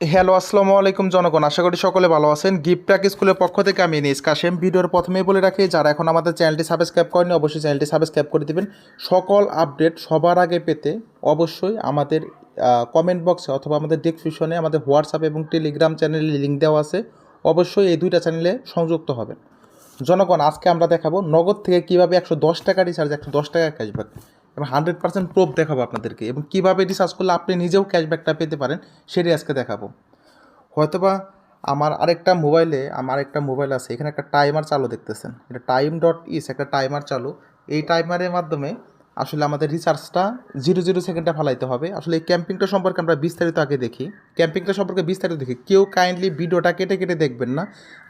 Hello, আসসালামু আলাইকুম জনগণ। আশা করি সকলে ভালো আছেন। গিফট প্যাক স্কুলের পক্ষ থেকে আমি নিস কাশেম। ভিডিওর প্রথমেই বলে রাখি, যারা এখন আমাদের চ্যানেলটি সাবস্ক্রাইব করেনি অবশ্যই চ্যানেলটি সাবস্ক্রাইব করে দিবেন। সকল আপডেট সবার আগে পেতে অবশ্যই আমাদের কমেন্ট বক্সে অথবা আমাদের ডিসক্রিপশনে আমাদের হোয়াটসঅ্যাপ এবং টেলিগ্রাম চ্যানেলে লিঙ্ক দেওয়া আছে। অবশ্যই এই দুইটা চ্যানেলে সংযুক্ত হবেন। জনগণ, আজকে আমরা দেখাবো নগদ থেকে কীভাবে একশো দশ টাকা রিচার্জ একশো দশ টাকা ক্যাশব্যাক এবং হান্ড্রেড পার্সেন্ট প্রুফ দেখাবো আপনাদেরকে এবং কীভাবে রিচার্জ করলে আপনি নিজেও ক্যাশব্যাকটা পেতে পারেন সেটাই আজকে দেখাবো। হয়তোবা আমার আরেকটা মোবাইলে আমার একটা মোবাইল আছে, এখানে একটা টাইমার চালু দেখতেছেন। এটা টাইম ডট ইস একটা টাইমার চালু। এই টাইমারের মাধ্যমে আসলে আমাদের রিচার্জটা জিরো জিরো সেকেন্ডে ফালাইতে হবে। আসলে এই ক্যাম্পিংটা সম্পর্কে আমরা বিস্তারিত আগে দেখি। ক্যাম্পিংটা সম্পর্কে বিস্তারিত দেখি। কেউ কাইন্ডলি ভিডিওটা কেটে কেটে দেখবেন না।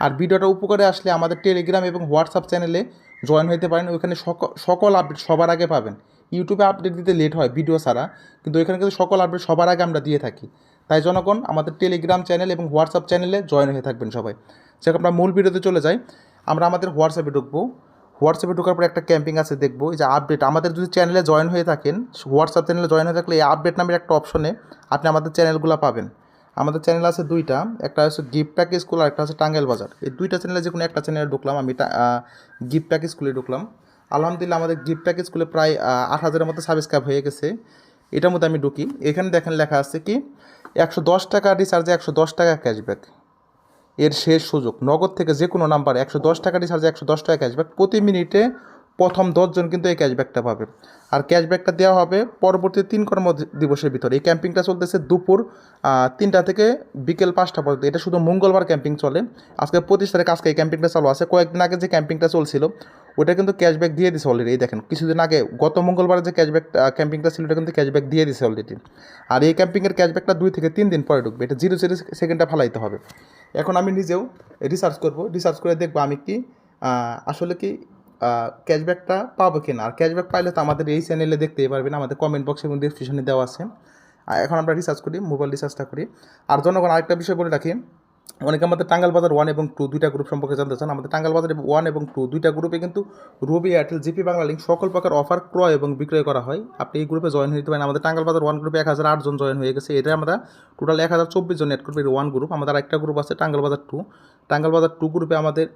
আর ভিডিওটা উপকারে আসলে আমাদের টেলিগ্রাম এবং হোয়াটসঅ্যাপ চ্যানেলে জয়েন হতে পারেন। ওইখানে সকল আপডেট সবার আগে পাবেন। ইউটিউবে আপডেট দিতে লেট হয় ভিডিও ছাড়া, কিন্তু ওইখানে কিন্তু সকল আপডেট সবার আগে আমরা দিয়ে থাকি। তাই জনগণ, আমাদের টেলিগ্রাম চ্যানেল এবং হোয়াটসঅ্যাপ চ্যানেলে জয়েন হয়ে থাকবেন সবাই। যাক, আমরা মূল ভিডিওতে চলে যাই। আমরা আমাদের হোয়াটসঅ্যাপে ঢুকবো। হোয়াটসঅ্যাপে ঢোকার পর একটা ক্যাম্পিং আছে, দেখব। এই যে আপডেট আমাদের যদি চ্যানেলে জয়েন হয়ে থাকেন হোয়াটসঅ্যাপ চ্যানেলে জয়েন হয়ে থাকলে এই আপডেট নামের একটা অপশনে আপনি আমাদের চ্যানেলগুলো পাবেন। আমাদের চ্যানেল আছে দুইটা, একটা হচ্ছে গিফট প্যাক স্কুল আর একটা হচ্ছে টাঙ্গাইল বাজার। এই দুইটা চ্যানেলে যে কোনো একটা চ্যানেলে ঢুকলাম, আমি গিফট প্যাক স্কুলে ঢুকলাম। আলহামদুলিল্লাহ আমাদের গিফট প্যাকেজ স্কুলে প্রায় আট হাজারের মতো সাবস্ক্রাইব হয়ে গেছে। এটার মধ্যে আমি ঢুকি। এখানে দেখেন লেখা আছে কি, একশো দশ টাকা রিচার্জে একশো দশ টাকা ক্যাশব্যাক এর শেষ সুযোগ। নগদ থেকে যে কোনো নাম্বার একশো দশ টাকা রিচার্জে একশো দশ টাকা ক্যাশব্যাক প্রতি মিনিটে প্রথম দশজন কিন্তু এই ক্যাশব্যাকটা পাবে। আর ক্যাশব্যাকটা দেওয়া হবে পরবর্তী তিন কর্ম দিবসের ভিতরে। এই ক্যাম্পিংটা চলতেছে দুপুর তিনটা থেকে বিকেল পাঁচটা পর্যন্ত। এটা শুধু মঙ্গলবার ক্যাম্পিং চলে। আজকে পঁচিশ তারিখ আজকে এই ক্যাম্পিংটা চালু আছে। কয়েকদিন আগে যে ক্যাম্পিংটা চলছিল, ওটা কিন্তু ক্যাশব্যাক দিয়ে দিছে অলরেডি এই দেখেন, কিছুদিন আগে, গত মঙ্গলবার যে ক্যাশব্যাক ক্যাম্পিংটা ছিল ওটা কিন্তু ক্যাশব্যাক দিয়ে দিছে অলরেডি আর এই ক্যাম্পিংয়ের ক্যাশব্যাকটা দুই থেকে তিন দিন পরে ঢুকবে। এটা জিরো জিরো সেকেন্ডটা ফালাইতে হবে। এখন আমি নিজেও রিসার্চ করব। রিসার্চ করে দেখব আমি কি আসলে কি ক্যাশব্যাকটা পাবো কিনা? আর ক্যাশব্যাক পাইলে তো আমাদের এই চ্যানেলে দেখতেই পারবেন, আমাদের কমেন্ট বক্সে এবং ডিসক্রিপশনে দেওয়া আছে। এখন আমরা রিসার্চ করি মোবাইল রিসার্চটা করি। আর জনগণ আরেকটা বিষয় বলে রাখি, অনেকে আমাদের টাঙ্গাল বাজার ওয়ান এবং টু দুইটা গ্রুপ সম্পর্কে জানতে চান। আমাদের টাঙ্গাল বাজার ওয়ান এবং টু দুইটা গ্রুপে কিন্তু Robi Airtel GP Banglalink সকল প্রকার অফার ক্রয় এবং বিক্রয় করা হয়। আপনি এই গ্রুপে জয়েন হতে পারেন। আমাদের টাঙ্গাল বাজার ওয়ান গ্রুপে এক হাজার আটজন জয়েন হয়ে গেছে। এটা আমরা টোটাল এক হাজার চব্বিশ জন এড করব। ওয়ান গ্রুপ আমাদের একটা গ্রুপ আছে টাঙ্গাল বাজার টু টাঙ্গাল বাজার টু গ্রুপে আমাদের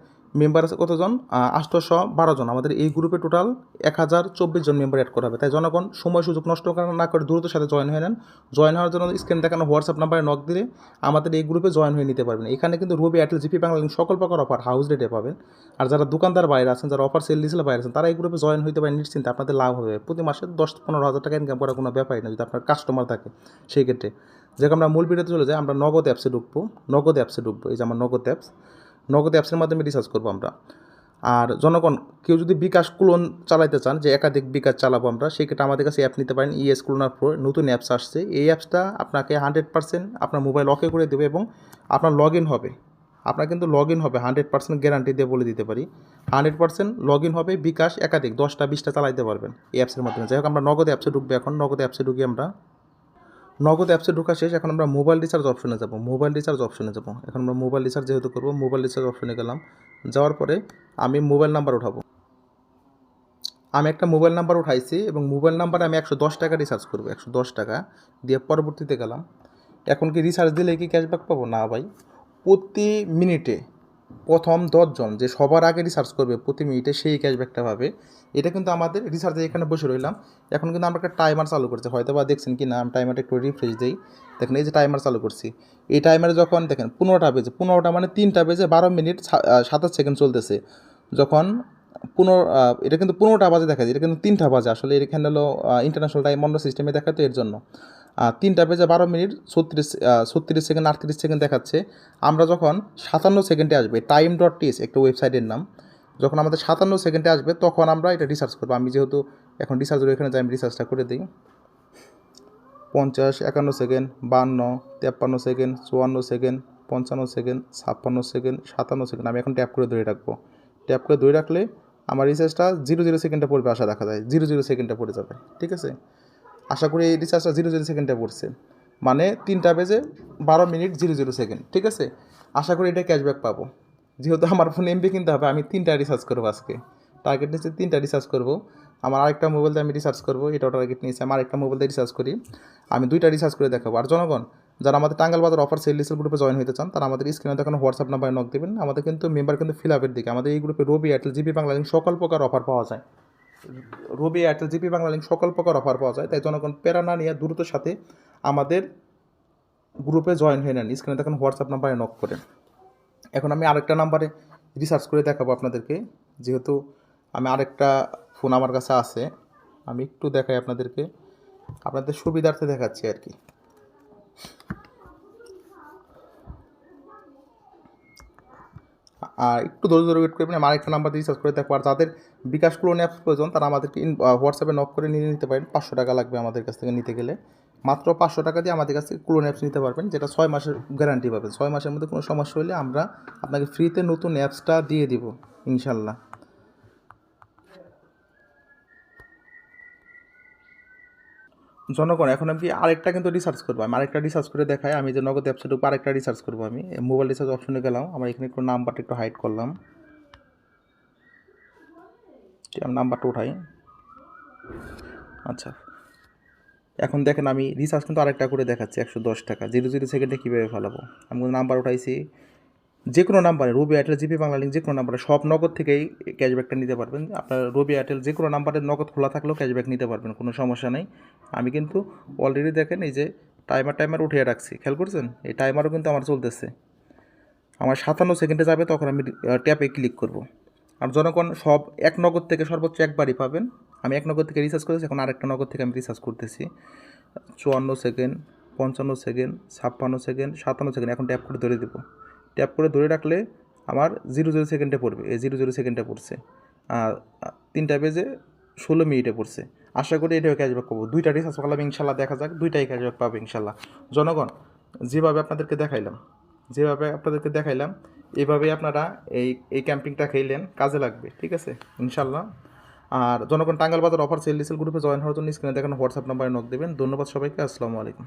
মেম্বার আছে কতজন? আটশোশো বারো জন। আমাদের এই গ্রুপে টোটাল এক হাজার চব্বিশ জন মেম্বার অ্যাড করা হবে। তাই জনগণ সময় সুযোগ নষ্ট না করে দ্রুত সাথে জয়েন হয়ে নেন। জয়েন হওয়ার জন্য স্ক্রিন দেখানো হোয়াটসঅ্যাপ নাম্বারে নক দিলে আমাদের এই গ্রুপে জয়েন হয়ে নিতে পারবেন। এখানে কিন্তু রবি এয়ারটেল জিপি বাংলা সকল প্রকার অফার হাউস রেটে পাবেন। আর যারা দোকানদার বাইরে আছেন, যারা অফার সেল দিয়েছিল বাইরে আছেন, তারা এই গ্রুপে জয়েন হইতে পারেন নিশ্চিন্তে। আপনাদের লাভ হবে। প্রতি মাসে দশ পনেরো হাজার টাকা ইনকাম করার কোনো ব্যাপারই না। যদি আপনার কাস্টমার থাকে সেই ক্ষেত্রে। যেরকম আমরা মূল ভিডিওতে চলে যাই। আমরা নগদ অ্যাপসে ঢুকবো। নগদ অ্যাপসে ঢুকবো। এই যে আমার নগদ অ্যাপস নগদ অ্যাপসের মাধ্যমে রিচার্জ করব আমরা। আর জনগণ, কেউ যদি বিকাশ ক্লোন চালাইতে চান, যে একাধিক বিকাশ চালাবো আমরা সেক্ষেত্রে আমাদের কাছে অ্যাপ নিতে পারেন ইএস ক্লোনার প্রো নতুন অ্যাপস আসছে। এই অ্যাপসটা আপনাকে হান্ড্রেড পার্সেন্ট আপনার মোবাইল অকে করে দেবে এবং আপনার লগ ইন হবে। আপনার কিন্তু লগ ইন হবে হান্ড্রেড পার্সেন্ট গ্যারান্টি দিয়ে বলে দিতে পারি। হান্ড্রেড পার্সেন্ট লগ ইন হবে, বিকাশ একাধিক, দশটা, বিশটা চালাইতে পারবেন এই অ্যাপসের মাধ্যমে। যাই হোক, আমরা নগদ অ্যাপসে ঢুকবে এখন, নগদ অ্যাপসে ঢুকি আমরা নগদ অ্যাপসে ঢোকা শেষ, এখন আমরা মোবাইল রিচার্জ অপশনে যাব। মোবাইল রিচার্জ অপশনে যাব। এখন আমরা মোবাইল রিচার্জ যেহেতু করব মোবাইল রিচার্জ অপশনে গেলাম। যাওয়ার পরে আমি মোবাইল নাম্বার উঠাবো। আমি একটা মোবাইল নাম্বার উঠাইছি এবং মোবাইল নাম্বারে আমি একশো দশ টাকা রিচার্জ করব, একশো দশ টাকা দিয়ে পরবর্তীতে গেলাম। এখন কি রিচার্জ দিলে কি ক্যাশব্যাক পাবো? না ভাই। প্রতি মিনিটে প্রথম দশজন যে সবার আগে রিসার্চ করবে প্রতি মিনিটে সেই ক্যাশব্যাকটা পাবে, এটা কিন্তু আমাদের রিসার্চে এখানে বসে রইলাম। এখন কিন্তু আমরা একটা টাইমার চালু করছি হয়তো বা দেখছেন কি না আমি টাইমারটা একটু রিফ্রেশ দিই। দেখেন এই যে টাইমার চালু করছি, এই টাইমারে যখন দেখেন পনেরোটা বেজে, পনেরোটা মানে তিনটা বেজে বারো মিনিট সাতাশ সেকেন্ড চলতেছে। যখন পনেরো এটা কিন্তু পনেরোটা বাজে দেখা যায় এটা কিন্তু তিনটা বাজে, আসলে এখানে হলো ইন্টারন্যাশনাল টাইম অন্য সিস্টেমে দেখাতো এর জন্য। তিনটা বেজে বারো মিনিট ছত্রিশ ছত্রিশ সেকেন্ড, আটত্রিশ সেকেন্ড দেখাচ্ছে। আমরা যখন সাতান্ন সেকেন্ডে আসবে টাইম ডট টিস একটা ওয়েবসাইটের নাম, যখন আমাদের সাতান্ন সেকেন্ডে আসবে, তখন আমরা এটা রিসার্চ করব। আমি যেহেতু এখন রিসার্চের এখানে যাই, আমি রিসার্চটা করে দিই। পঞ্চাশ, একান্ন সেকেন্ড, বান্ন, তেপ্পান্ন সেকেন্ড, চুয়ান্ন সেকেন্ড, পঞ্চান্ন সেকেন্ড, ছাপ্পান্ন সেকেন্ড, সাতান্ন সেকেন্ড। আমি এখন ট্যাপ করে ধরে রাখব। ট্যাপ করে ধরে রাখলে আমার রিসার্চটা জিরো জিরো সেকেন্ডে পড়বে আশা দেখা যায়। জিরো জিরো সেকেন্ডে পড়ে যাবে। ঠিক আছে? আশা করি এই রিচার্জটা জিরো জিরো সেকেন্ডে পড়ছে। মানে তিনটা বেজে বারো মিনিট জিরো জিরো সেকেন্ড ঠিক আছে? আশা করি এটা ক্যাশব্যাক পাবো। যেহেতু আমার ফোন এমবি কিনতে হবে, আমি তিনটা রিচার্জ করব আজকে। টার্গেট নিচ্ছে তিনটা রিচার্জ করব। আমার আরেকটা মোবাইল দিয়ে আমি রিচার্জ করব এটাও টার্গেট নিয়েছে। আমার আরেকটা মোবাইল দিয়ে রিচার্জ করি। আমি দুইটা রিচার্জ করে দেখাবো। আর জনগণ, যারা আমাদের টাঙ্গাল বাজার অফার সেল লিসেল গ্রুপে জয়েন হতে চান, তারা আমাদের স্ক্রিনে দেখানো হোয়াটসঅ্যাপ নাম্বারে নক দেবেন। আমাদের কিন্তু মেম্বার কিন্তু ফিল আপের দিকে। আমাদের এই গ্রুপে রবি এয়ারটেল জিপি বাংলা সকল প্রকার অফার পাওয়া যায়। Robi Airtel GP Banglalink সকল প্রকার অফার পাওয়া যায়। তাই জনগণ প্যারা না নিয়ে দ্রুত সাথে আমাদের গ্রুপে জয়েন হয়ে নেন। স্ক্রিনে দেখুন হোয়াটসঅ্যাপ নাম্বারে নক করেন। এখন আমি আরেকটা নাম্বারে রিসার্চ করে দেখাবো আপনাদেরকে। যেহেতু আমি আরেকটা ফোন আমার কাছে আছে, আমি একটু দেখাই আপনাদেরকে। আপনাদের সুবিধার্থে দেখাচ্ছি আর কি। আর একটু ধৈর্য ধরে ওয়েট করবেন আমার আরেকটা নাম্বার দিয়ে রিসার্চ করে দেখব আর যাদের বিকাশ ক্লোন অ্যাপস প্রয়োজন, তারা আমাদেরকে হোয়াটসঅ্যাপে নক করে নিয়ে নিতে পারেন। পাঁচশো টাকা লাগবে আমাদের কাছ থেকে নিতে গেলে। মাত্র পাঁচশো টাকা দিয়ে আমাদের কাছ থেকে ক্লোন অ্যাপস নিতে পারবেন, যেটা ছয় মাসের গ্যারান্টি পাবেন। ছয় মাসের মধ্যে কোনো সমস্যা হলে আমরা আপনাকে ফ্রিতে নতুন অ্যাপসটা দিয়ে দিব, ইনশাল্লাহ। জনগণ, এখন আমি আরেকটা কিন্তু রিসার্চ করব? আমি আরেকটা রিসার্চ করে দেখাই, আমি যে নগদ অ্যাপসের উপর আরেকটা রিসার্চ করব আমি। মোবাইল রিসার্চ অপশনে গেলাম, আমার এখানে একটু নাম্বারটা একটু হাইড করলাম। নাম্বারটা উঠাই। আচ্ছা। এখন দেখেন আমি রিসার্চ কিন্তু আরেকটা করে দেখাচ্ছি, একশো দশ টাকা। জিরো জিরো সেকেন্ডে কীভাবে ফেলাবো? আমি নাম্বার উঠাইছি। যে কোনো নাম্বারে Robi Airtel GP Banglalink যে কোনো নাম্বারে সব নগদ থেকেই ক্যাশব্যাকটা নিতে পারবেন। আপনার রবি এয়ারটেল যে কোনো নাম্বারে নগদ খোলা থাকলেও ক্যাশব্যাক নিতে পারবেন, কোনো সমস্যা নেই। আমি কিন্তু অলরেডি দেখেন এই যে টাইমার টাইমার উঠিয়ে রাখছি, খেয়াল করছেন? এই টাইমারও কিন্তু আমার চলতেছে। আমার সাতান্ন সেকেন্ডে যাবে, তখন আমি ট্যাপে ক্লিক করব। আর জনগণ সব এক নগদ থেকে সর্বোচ্চ একবারই পাবেন। আমি এক নগদ থেকে রিচার্জ করেছি, এখন আরেকটা নগদ থেকে আমি রিচার্জ করতেছি। চুয়ান্ন সেকেন্ড পঞ্চান্ন সেকেন্ড ছাপ্পান্ন সেকেন্ড সাতান্ন সেকেন্ড এখন ট্যাপ করে ধরে দেবো। ট্যাপ করে ধরে রাখলে আমার জিরো জিরো সেকেন্ডে পড়বে, এই জিরো জিরো সেকেন্ডে পড়ছে। আর তিনটা বেজে ষোলো মিনিটে পড়ছে। আশা করি এটাও ক্যাশব্যাক পাবো। দুইটা রিসার্চ করলাম, ইনশাল্লাহ দেখা যাক, দুইটাই ক্যাশব্যাক পাবে ইনশাল্লাহ। জনগণ, যেভাবে আপনাদেরকে দেখাইলাম, যেভাবে আপনাদেরকে দেখাইলাম, এভাবেই আপনারা এই এই ক্যাম্পিংটা খেলেন, কাজে লাগবে, ঠিক আছে? ইনশাল্লাহ। আর জনগণ টাঙ্গাল বাজার অফার সেল লিসেল গ্রুপে জয়েন হওয়ার জন্য স্ক্রিনে দেখানো হোয়াটসঅ্যাপ নাম্বারে নক দেবেন। ধন্যবাদ সবাইকে, আসসালামু আলাইকুম।